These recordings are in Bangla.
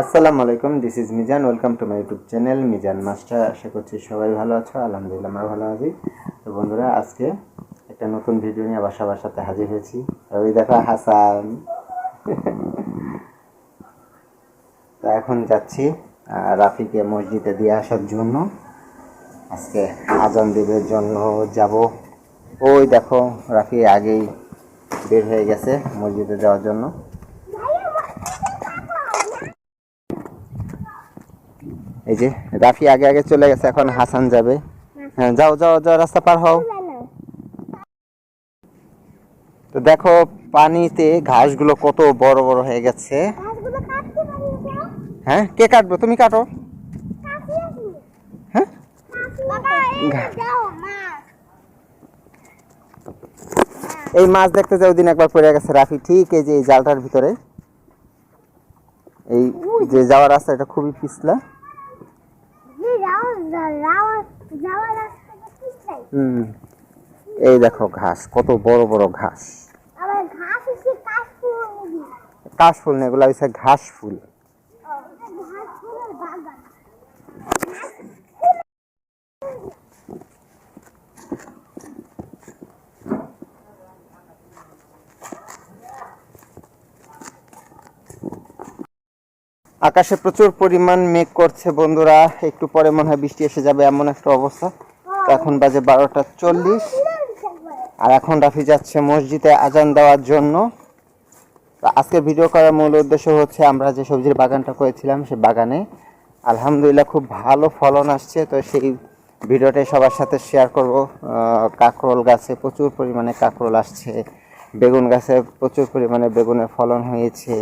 আসসালামু আলাইকুম this is Mizan welcome to my YouTube channel Mizan master আশা করছি সবাই ভালো আছো, আলহামদুলিল্লাহ আমরা ভালো আছি। তো বন্ধুরা, আজকে একটা নতুন ভিডিও নিয়ে আবার সবার সাথে হাজির হয়েছি। ওই দেখো হাসান। তো এখন যাচ্ছি রাফিকে মসজিদে দিয়ে আসার জন্য। আজকে আজান দেবের জন্য যাব। ওই দেখো, রাফি আগেই বের হয়ে গেছে মসজিদে যাওয়ার জন্য। এই যে রাফি আগে আগে চলে গেছে এখন হাসান যাবে। হ্যাঁ যাও যাও যাও রাস্তা পার হও। তো দেখো পানিতে ঘাসগুলো কত বড় বড় হয়ে গেছে। হ্যাঁ কে কাটবো? তুমি কাটো। হ্যাঁ? এই এই মাছ দেখতে যাও দিন একবার পড়ে গেছে রাফি। ঠিক এই যে এই জালটার ভিতরে। এই যে যাওয়ার রাস্তা এটা খুবই পিছলা এই যাও যাও যাওয়ার রাস্তাটা ঠিক চাই হুম এই দেখো ঘাস কত বড় বড় ঘাস। কাশ ফুল না এগুলো হচ্ছে ঘাস ফুল। আকাশে প্রচুর পরিমাণ মেঘ করছে বন্ধুরা একটু পরে মনে হয় বৃষ্টি এসে যাবে এমন একটা অবস্থা। এখন বাজে বারোটা চল্লিশ। আর এখন রাফি যাচ্ছে মসজিদে আজান দেওয়ার জন্য। আজকে ভিডিও করার মূল উদ্দেশ্য হচ্ছে আমরা যে সবজির বাগানটা করেছিলাম সে বাগানে। আলহামদুলিল্লাহ খুব ভালো ফলন আসছে। তো সেই ভিডিওটাই সবার সাথে শেয়ার করব। কাঁকরোল গাছে প্রচুর পরিমাণে কাঁকরোল আসছে। বেগুন গাছে প্রচুর পরিমাণে বেগুনের ফলন হয়েছে।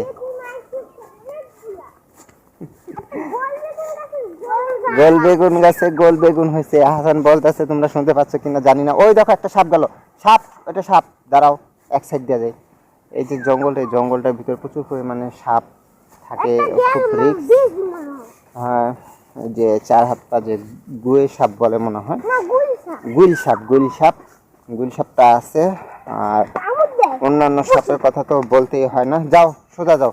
গোল বেগুন গাছে গোল বেগুন হয়েছে। হাসান বলতেছে তোমরা শুনতে পাচ্ছ কিনা জানি না। ওই দেখো একটা সাপ গেল। সাপ এটা সাপ। দাঁড়াও এক সাইড দিয়ে যায় এই যে জঙ্গলটা এই জঙ্গলটার ভিতরে প্রচুর পরিমাণে সাপ থাকে খুব রিক্স হ্যাঁ। যে চার হাত পা যে গুয়ে সাপ বলে মনে হয়। না গুলশা সাপ। গুইল সাপ গুইল সাপটা আছে আর অন্যান্য সাপের কথা তো বলতেই হয় না। যাও সোজা যাও।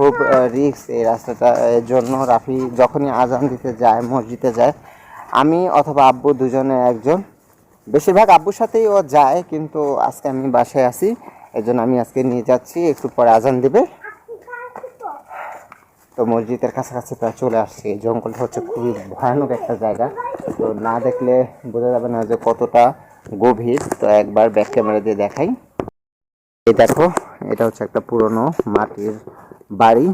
খুব রিক্স এই রাস্তাটা জন্য রাফি যখনই আজান দিতে যায়, মসজিদে যায়, আমি অথবা আব্বু দুজনে একজন, বেশিরভাগ আব্বুর সাথেই ও যায়, কিন্তু আজকে আমি বাসায় আছি এই আমি আজকে নিয়ে যাচ্ছি, একটু পরে আজান দিবে। তো মসজিদের কাছাকাছি প্রায় চলে আসছি, জঙ্গলটা হচ্ছে খুবই ভয়ানক একটা জায়গা। তো না দেখলে বোঝা যাবে না যে কতটা গভীর। তো একবার ব্যাক ক্যামেরা দিয়ে দেখাই। এই দেখো, এটা হচ্ছে একটা পুরনো মাটির বাড়ি।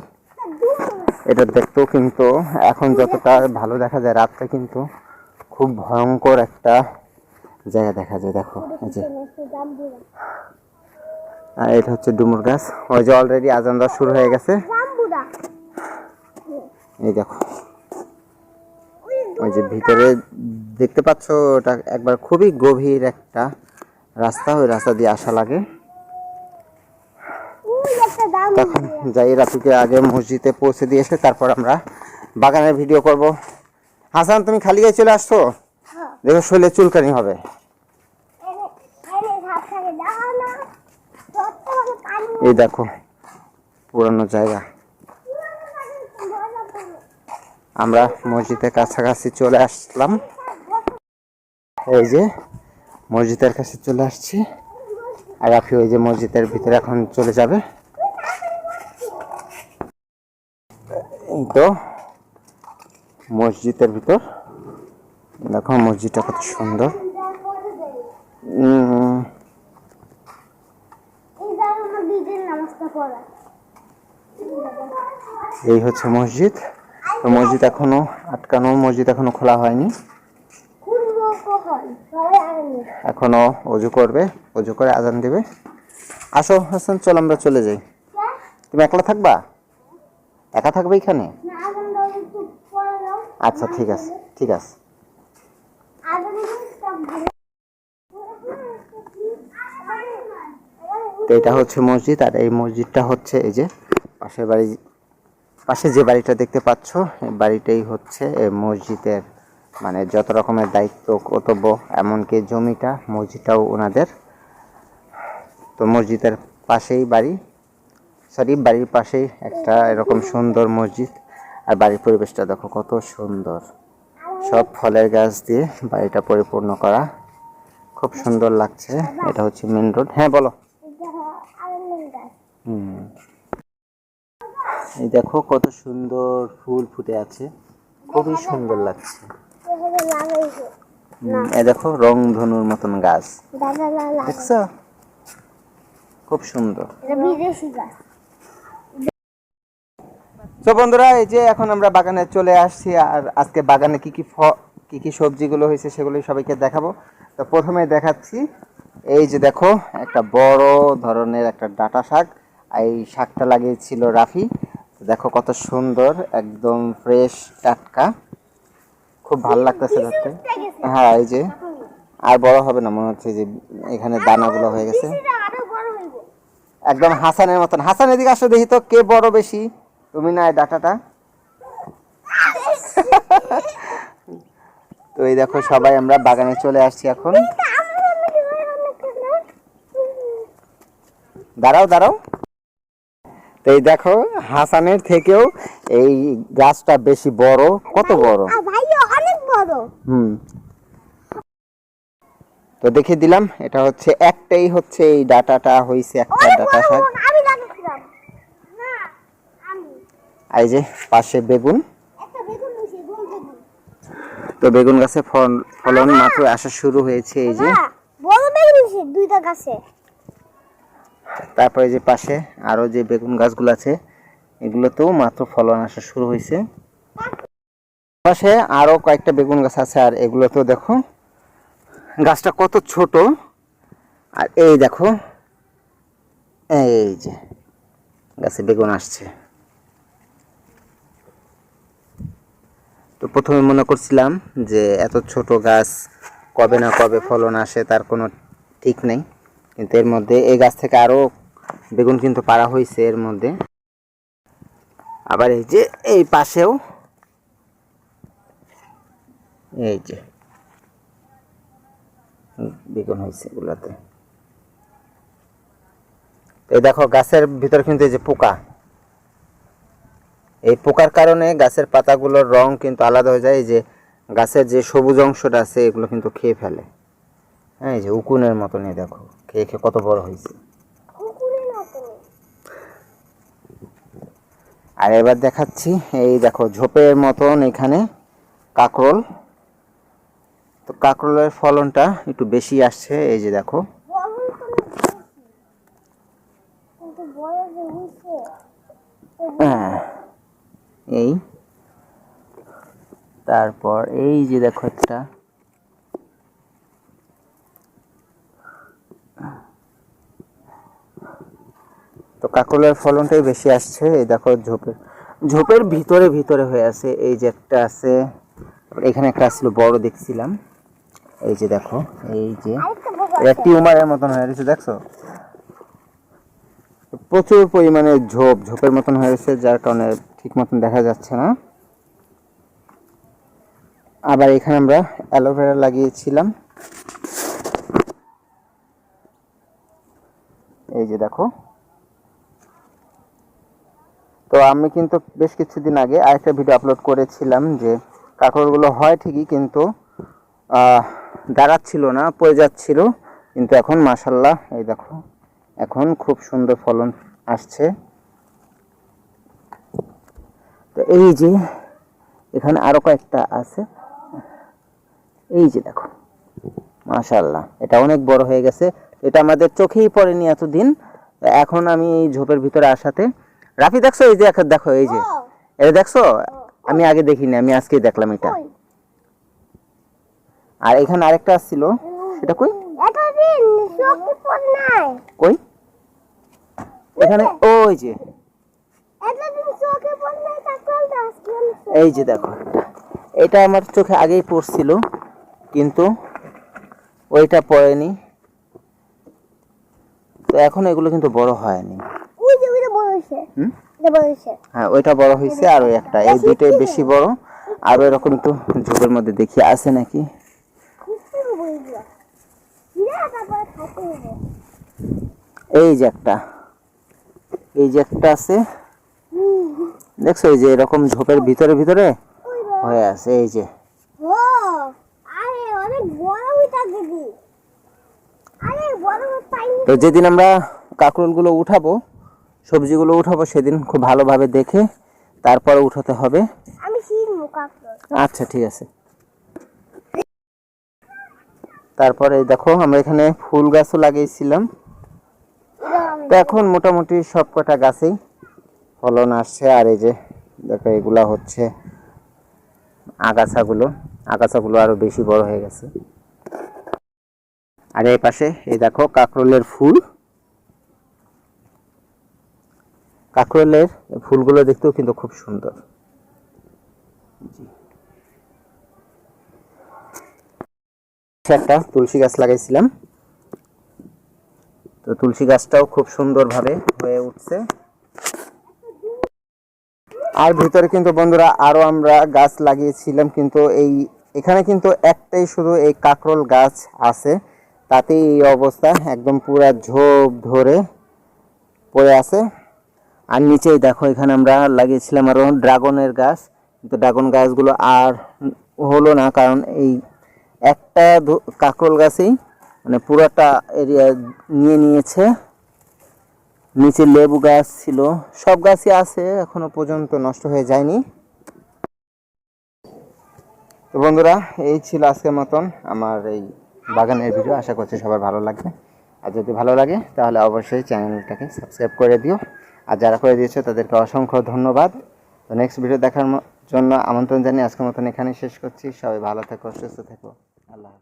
এটা দেখতেও কিন্তু এখন যতটা ভালো দেখা যায়, রাতটা কিন্তু খুব ভয়ঙ্কর একটা জায়গা দেখা যায়, দেখো, এই যে। আর এটা হচ্ছে ডুমুর গাছ। ওই যে অলরেডি আজান দেওয়া শুরু হয়ে গেছে। এই দেখো। ওই যে ভিতরে দেখতে পাচ্ছ, ওটা একবার খুবই গভীর একটা রাস্তা, ওই রাস্তা দিয়ে আসা লাগে। তখন যাই রাফিকে আগে মসজিদে পৌঁছে দিয়ে এসে তারপর আমরা বাগানের ভিডিও করব। হাসান তুমি খালি গায়ে চলে আসছো? হ্যাঁ। দেখো শরীরে চুলকানি হবে। এই দেখো পুরানো জায়গা। আমরা মসজিদের কাছাকাছি চলে আসলাম। এই যে মসজিদের কাছে চলে আসছি। আর রাফি ওই যে মসজিদের ভিতরে এখন চলে যাবে। তো মসজিদের ভিতর। দেখো মসজিদটা কত সুন্দর। এই হচ্ছে মসজিদ। তো মসজিদ এখনও আটকানো, মসজিদ এখনও খোলা হয়নি। এখনও অজু করবে, অজু করে আজান দেবে। আসো হাসান, চল আমরা চলে যাই। তুমি একলা থাকবা? একা থাকবে এখানে? আচ্ছা ঠিক আছে ঠিক আছে। তো এটা হচ্ছে মসজিদ আর এই মসজিদটা হচ্ছে এই যে পাশের বাড়ি পাশে যে বাড়িটা দেখতে পাচ্ছ এই বাড়িটাই হচ্ছে এই মসজিদের মানে যত রকমের দায়িত্ব কর্তব্য এমনকি জমিটা মসজিদটাও ওনাদের। তো মসজিদের পাশেই বাড়ি সরি, বাড়ির পাশেই একটা এরকম সুন্দর মসজিদ। আর বাড়ির পরিবেশটা দেখো কত সুন্দর। সব ফলের গাছ দিয়ে বাড়িটা পরিপূর্ণ করা। খুব সুন্দর লাগছে। এটা হচ্ছে মেন রোড হ্যাঁ বলো। এই দেখো কত সুন্দর ফুল ফুটে আছে। খুবই সুন্দর লাগছে। এই দেখো রং ধনুর মতন গাছ। দেখছ? খুব সুন্দর। বিদেশি গাছ। তো বন্ধুরা এই যে এখন আমরা বাগানে চলে আসছি আর আজকে বাগানে কি কি ফ কি কি সবজিগুলো হয়েছে সেগুলো সবাইকে দেখাবো। তো প্রথমে দেখাচ্ছি এই যে দেখো একটা বড় ধরনের একটা ডাটা শাক। এই শাকটা লাগিয়েছিল রাফি। দেখো কত সুন্দর একদম ফ্রেশ টাটকা। খুব ভালো লাগতেছে দেখতে। হ্যাঁ এই যে। আর বড় হবে না মনে হচ্ছে যে এখানে দানাগুলো হয়ে গেছে। একদম হাসানের মতন। হাসান এদিকে আসো দেখি তো কে বড় বেশি? তুমি না ডাটাটা? তো এই দেখো সবাই আমরা বাগানে চলে আসছি এখন। দাঁড়াও দাঁড়াও। তো এই দেখো হাসানের থেকেও এই গাছটা বেশি বড়। কত বড়? অনেক বড়। হুম। তো দেখে দিলাম এটা হচ্ছে একটাই হচ্ছে এই ডাটাটা হয়েছে একটা ডাটা শাক আমি লাগাইছিলাম না আমি আর এই যে পাশে বেগুন। তো বেগুন গাছে ফল ফলন মাত্র আসা শুরু হয়েছে এই যে। বড় বেগুন বসে দুইটা গাছে। তারপরে যে পাশে আরও যে বেগুন গাছগুলো আছে এগুলোতেও মাত্র ফলন আসা শুরু হয়েছে। পাশে আরও কয়েকটা বেগুন গাছ আছে আর এগুলোতেও দেখো গাছটা কত ছোট। আর এই দেখো এই যে গাছে বেগুন আসছে। তো প্রথমে মনে করছিলাম যে এত ছোট গাছ কবে না কবে ফলন আসে তার কোনো ঠিক নেই। কিন্তু এর মধ্যে এই গাছ থেকে আরও বেগুন কিন্তু পাড়া হয়েছে এর মধ্যে। আবার এই যে এই পাশেও এই যে বেগুন হয়েছে এগুলাতে। এই দেখো গাছের ভিতর কিন্তু এই যে পোকা। এই পোকার কারণে গাছের পাতাগুলোর রং কিন্তু আলাদা হয়ে যায়। এই যে গাছের যে সবুজ অংশটা আছে এগুলো কিন্তু খেয়ে ফেলে। হ্যাঁ এই যে উকুনের মতনই দেখো খেয়ে খেয়ে কত বড় হয়েছে। আর এবার দেখাচ্ছি এই দেখো ঝোপের মতন এখানে কাকরোল। তো কাকরোলের ফলনটা একটু বেশি আসছে এই যে দেখো। হ্যাঁ, এই। তারপর এই যে দেখো একটা। তো কাকরোলের ফলনটাই বেশি আসছে, এই দেখো ঝোপের ঝোপের ভিতরে ভিতরে হয়ে আছে, এই যে একটা আছে এখানে একটা ছিল বড় দেখছিলাম, এই যে দেখো, এই যে এটা টিউমারের মতন হয়ে গেছে দেখছ? প্রচুর পরিমাণে ঝোপ, ঝোপের মতন হয়ে গেছে যার কারণে ঠিক মতন দেখা যাচ্ছে না। আবার এখানে আমরা অ্যালোভেরা লাগিয়েছিলাম। এই যে দেখো। তো আমি কিন্তু বেশ কিছুদিন আগে আরেকটা ভিডিও আপলোড করেছিলাম যে কাঁকড়গুলো হয় ঠিকই কিন্তু দাঁড়াচ্ছিল না, পড়ে যাচ্ছিল। কিন্তু এখন মাসাল্লাহ এই দেখো, এখন খুব সুন্দর ফলন আসছে। তো এই যে এখানে আরও কয়েকটা আছে। এই যে দেখো মাশাল্লাহ এটা অনেক বড় হয়ে গেছে। এটা আমাদের চোখেই পড়েনি এতদিন। এখন আমি এই ঝোপের ভিতরে আসাতে রাফি দেখছ? এই যে দেখো এই যে। এটা দেখছ? আমি আগে দেখিনি আমি আজকেই দেখলাম এটা। আর এখানে আরেকটা আসছিল। সেটা কই? কই? এখানে ওই যে। এই যে দেখো। এটা আমার চোখে আগেই পড়ছিল কিন্তু ওইটা পড়েনি। তো এখন এগুলো কিন্তু বড় হয়নি। হ্যাঁ ওইটা বড় হয়েছে আর ওই একটা এই দুইটাই বেশি বড়। আর এরকম তো ঝোপের মধ্যে দেখি আছে নাকি? এই যে একটা এই যে একটা আছে। দেখছ এই যে এরকম ঝোপের ভিতরে ভিতরে? হয়ে আছে এই যে। তো যেদিন আমরা কাঁকরোলগুলো উঠাবো সবজিগুলো উঠাবো সেদিন খুব ভালোভাবে দেখে তারপরে উঠাতে হবে। আচ্ছা ঠিক আছে। তারপরে দেখো আমরা এখানে ফুল গাছও লাগিয়েছিলাম। তো এখন মোটামুটি সব কটা গাছেই ফলন আসছে আর এই যে দেখো এগুলা হচ্ছে আগাছাগুলো। আগাছাগুলো আরও বেশি বড় হয়ে গেছে। আর এই পাশে এই দেখো কাকরোলের ফুল। কাকরোলের ফুলগুলো দেখতেও কিন্তু খুব সুন্দর। একটা তুলসী গাছ লাগাইছিলাম। তো তুলসী গাছটাও খুব সুন্দরভাবে হয়ে উঠছে। আর ভিতরে কিন্তু বন্ধুরা আরও আমরা গাছ লাগিয়েছিলাম, কিন্তু এই, এখানে কিন্তু একটাই শুধু এই কাকরোল গাছ আছে। তাতেই এই অবস্থা, একদম পুরা ঝোপ ধরে পড়ে আছে। আর নিচেই দেখো, এখানে আমরা লাগিয়েছিলাম আরও ড্রাগনের গাছ। কিন্তু ড্রাগন গাছগুলো আর হলো না, কারণ এই একটা কাকরোল গাছেই মানে পুরাটা এরিয়া নিয়ে নিয়েছে। নিচে লেবু গাছ ছিল। সব গাছই আছে, এখনও পর্যন্ত নষ্ট হয়ে যায়নি। তো বন্ধুরা, এই ছিল আজকের মতন আমার এই বাগানের ভিডিও। আশা করছি সবার ভালো লাগবে। আর যদি ভালো লাগে, তাহলে অবশ্যই চ্যানেলটাকে সাবস্ক্রাইব করে দিও। আর যারা করে দিয়েছ, তাদেরকে অসংখ্য ধন্যবাদ। তো নেক্সট ভিডিও দেখার জন্য আমন্ত্রণ জানিয়ে আজকের মতন এখানে শেষ করছি। সবাই ভালো থেকো, সুস্থ থেকো। আল্লাহ